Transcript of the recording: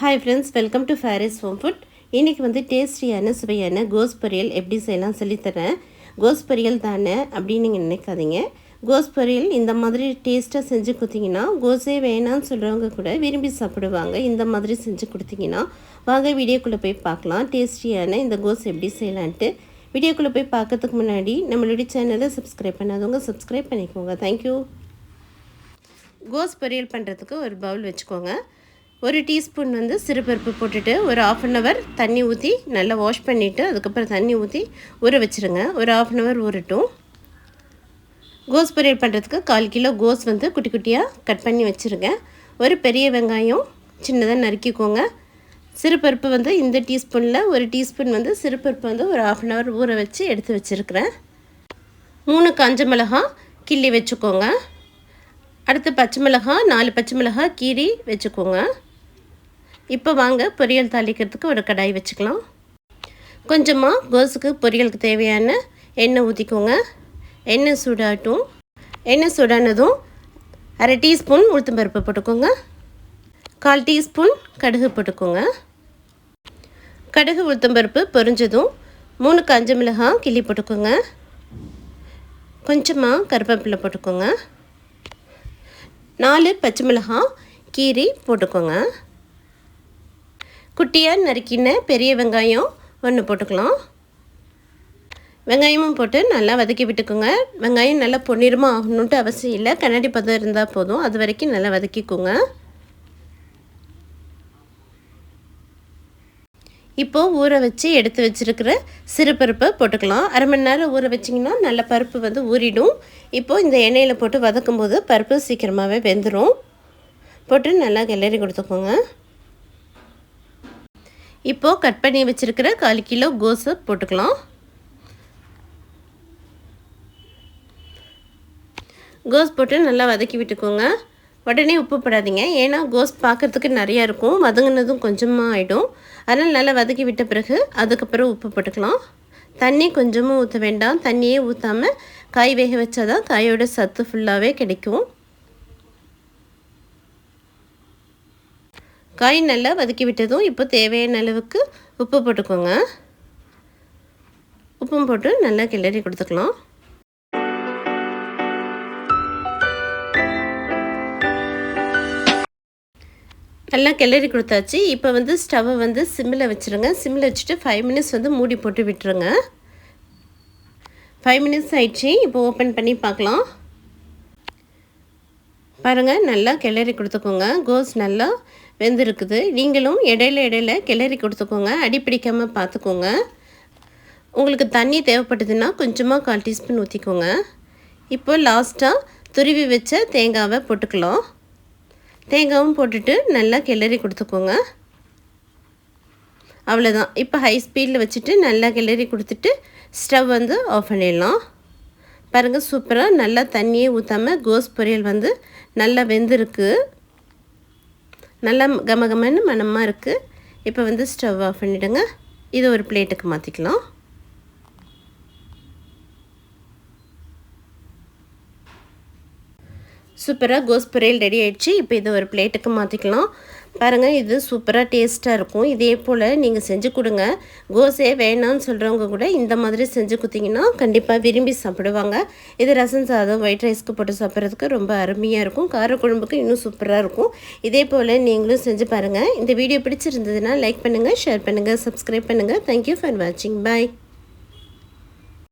Hi friends welcome to fairy's home food இன்றைக்கி வந்து டேஸ்டியான சுவையான கோஸ் பொரியல் எப்படி செய்யலாம் சொல்லித்தரேன். கோஸ் பொரியல் தானே அப்படின்னு நீங்கள் நினைக்காதீங்க. கோஸ் பொரியல் இந்த மாதிரி டேஸ்ட்டாக செஞ்சு கொடுத்தீங்கன்னா கோஸே வேணான்னு சொல்கிறவங்க கூட விரும்பி சாப்பிடுவாங்க. இந்த மாதிரி செஞ்சு கொடுத்தீங்கன்னா வாங்க வீடியோக்குள்ளே போய் பார்க்கலாம். டேஸ்டியான இந்த கோஸ் எப்படி செய்யலான்ட்டு. வீடியோக்குள்ளே போய் பார்க்கறதுக்கு முன்னாடி நம்மளுடைய சேனலை சப்ஸ்கிரைப் பண்ணாதவங்க சப்ஸ்கிரைப் பண்ணிக்கோங்க. தேங்க்யூ கோஸ் பொரியல் பண்ணுறதுக்கு ஒரு பவுல் வச்சுக்கோங்க. ஒரு டீஸ்பூன் வந்து சிறுபருப்பு போட்டுட்டு ஒரு ஆஃப் அன் ஹவர் தண்ணி ஊற்றி நல்லா வாஷ் பண்ணிவிட்டு அதுக்கப்புறம் தண்ணி ஊற்றி ஊற வச்சுருங்க. ஒரு ஆஃப் அன் ஹவர் ஊறட்டும். கோஸ் பொரியல் பண்ணுறதுக்கு கால் கிலோ கோஸ் வந்து குட்டி குட்டியாக கட் பண்ணி வச்சுருங்க. ஒரு பெரிய வெங்காயம் சின்னதாக நறுக்கிக்கோங்க. சிறுபருப்பு வந்து இந்த டீஸ்பூனில் ஒரு டீஸ்பூன் வந்து சிறுபருப்பு வந்து ஒரு ஆஃப் அன் ஹவர் ஊற வச்சு எடுத்து வச்சுருக்கிறேன். மூணு காஞ்ச மிளகாய் கிள்ளி வச்சுக்கோங்க. அடுத்து பச்சை மிளகாய் நாலு பச்சை மிளகாய் கீரி வச்சுக்கோங்க. இப்போ வாங்க பொரியல் தாளிக்கிறதுக்கு ஒரு கடாய் வச்சுக்கலாம். கொஞ்சமாக கோஸுக்கு பொரியலுக்கு தேவையான எண்ணெய் ஊற்றிக்கோங்க எண்ணெய் சூடாட்டும் எண்ணெய் சூடானதும் அரை டீஸ்பூன் உளுத்தம்பருப்பு போட்டுக்கோங்க. கால் டீஸ்பூன் கடுகு போட்டுக்கோங்க. கடுகு உளுத்தம்பருப்பு பொரிஞ்சதும் மூணு காஞ்ச மிளகாய் கிள்ளி போட்டுக்கோங்க. கொஞ்சமாக கருவேப்பிலை போட்டுக்கோங்க. நாலு பச்சை மிளகாய் கீரி போட்டுக்கோங்க. குட்டியாக நறுக்கின பெரிய வெங்காயம் ஒன்று போட்டுக்கலாம். வெங்காயமும் போட்டு நல்லா வதக்கி விட்டுக்கோங்க. வெங்காயம் நல்லா பொன்னிறமாக ஆகணுன்ட்டு அவசியம் இல்லை. கண்ணாடி பதம் இருந்தால் போதும். அது வரைக்கும் நல்லா வதக்கிக்கோங்க. இப்போது ஊற வச்சு எடுத்து வச்சுருக்கிற சிறு பருப்பை போட்டுக்கலாம். அரை மணி நேரம் ஊற வச்சிங்கன்னா நல்ல பருப்பு வந்து ஊறிடும். இப்போது இந்த எண்ணெயில் போட்டு வதக்கும் போது பருப்பு சீக்கிரமாகவே வெந்துடும் போட்டு நல்லா கிளறி கொடுத்துக்கோங்க. இப்போது கட் பண்ணி வச்சுருக்கிற கால் கிலோ கோஸு போட்டுக்கலாம். கோஸ் போட்டு நல்லா வதக்கி விட்டுக்கோங்க. உடனே உப்பு போடாதீங்க. ஏன்னா கோஸ் பார்க்குறதுக்கு நிறையா இருக்கும். வதங்கினதும் கொஞ்சமாக ஆகிடும் அதனால் நல்லா வதக்கி விட்ட பிறகு அதுக்கப்புறம் உப்பு போட்டுக்கலாம். தண்ணி கொஞ்சமும் ஊற்ற வேண்டாம். தண்ணியே ஊற்றாமல் காய் வேக வச்சா தான் காயோட சத்து ஃபுல்லாகவே கிடைக்கும். காய் நல்லா வதக்கி விட்டதும் இப்போ தேவையான அளவுக்கு உப்பு போட்டுக்கோங்க. உப்பும் போட்டு நல்லா கிளறி கொடுத்துக்கலாம். நல்லா கிளறி கொடுத்தாச்சு. இப்போ வந்து ஸ்டவ்வை வந்து சிம்மில் வச்சுருங்க. சிம்மில் வச்சுட்டு ஃபைவ் மினிட்ஸ் வந்து மூடி போட்டு விட்டுருங்க. ஃபைவ் மினிட்ஸ் ஆயிடுச்சு. இப்போ ஓப்பன் பண்ணி பார்க்கலாம். பாருங்கள் நல்லா கிளறி கொடுத்துக்கோங்க. கோஸ் நல்லா வெந்திருக்குது. நீங்களும் இடையில இடையில கிளறி கொடுத்துக்கோங்க. அடிப்பிடிக்காமல் பார்த்துக்கோங்க. உங்களுக்கு தண்ணி தேவைப்பட்டதுன்னா கொஞ்சமாக கால் டீஸ்பூன் ஊற்றிக்கோங்க இப்போ லாஸ்ட்டாக துருவி வச்ச தேங்காவை போட்டுக்கலாம். தேங்காவும் போட்டுட்டு நல்லா கிளறி கொடுத்துக்கோங்க. அவ்வளோதான் இப்போ ஹை ஸ்பீடில் வச்சுட்டு நல்லா கிளறி கொடுத்துட்டு ஸ்டவ் வந்து ஆஃப் பண்ணிடலாம். பாருங்கள் சூப்பராக நல்லா தண்ணியே ஊற்றாமல் கோஸ் பொரியல் வந்து நல்லா வெந்திருக்கு. நல்லா கமகமன்னு மனமாக இருக்குது இப்போ வந்து ஸ்டவ் ஆஃப் பண்ணிவிடுங்க இது ஒரு பிளேட்டுக்கு மாற்றிக்கலாம் சூப்பராக கோஸ் பொரியல் ரெடி ஆகிடுச்சு இப்போ இதை ஒரு பிளேட்டுக்கு மாற்றிக்கலாம் பாருங்கள் இது சூப்பராக டேஸ்ட்டாக இருக்கும். இதே போல் நீங்கள் செஞ்சு கொடுங்க. கோஸே வேணான்னு சொல்கிறவங்க கூட இந்த மாதிரி செஞ்சு கொடுத்தீங்கன்னா கண்டிப்பாக விரும்பி சாப்பிடுவாங்க. இது ரசம் சாதம் ஒயிட் ரைஸ்க்கு போட்டு சாப்பிட்றதுக்கு ரொம்ப அருமையாக இருக்கும். காரக்குழம்புக்கு இன்னும் சூப்பராக இருக்கும். இதே போல் நீங்களும் செஞ்சு பாருங்கள் இந்த வீடியோ பிடிச்சிருந்ததுன்னா லைக் பண்ணுங்கள் ஷேர் பண்ணுங்கள் சப்ஸ்கிரைப் பண்ணுங்கள் தேங்க்யூ ஃபார் வாட்சிங் பாய்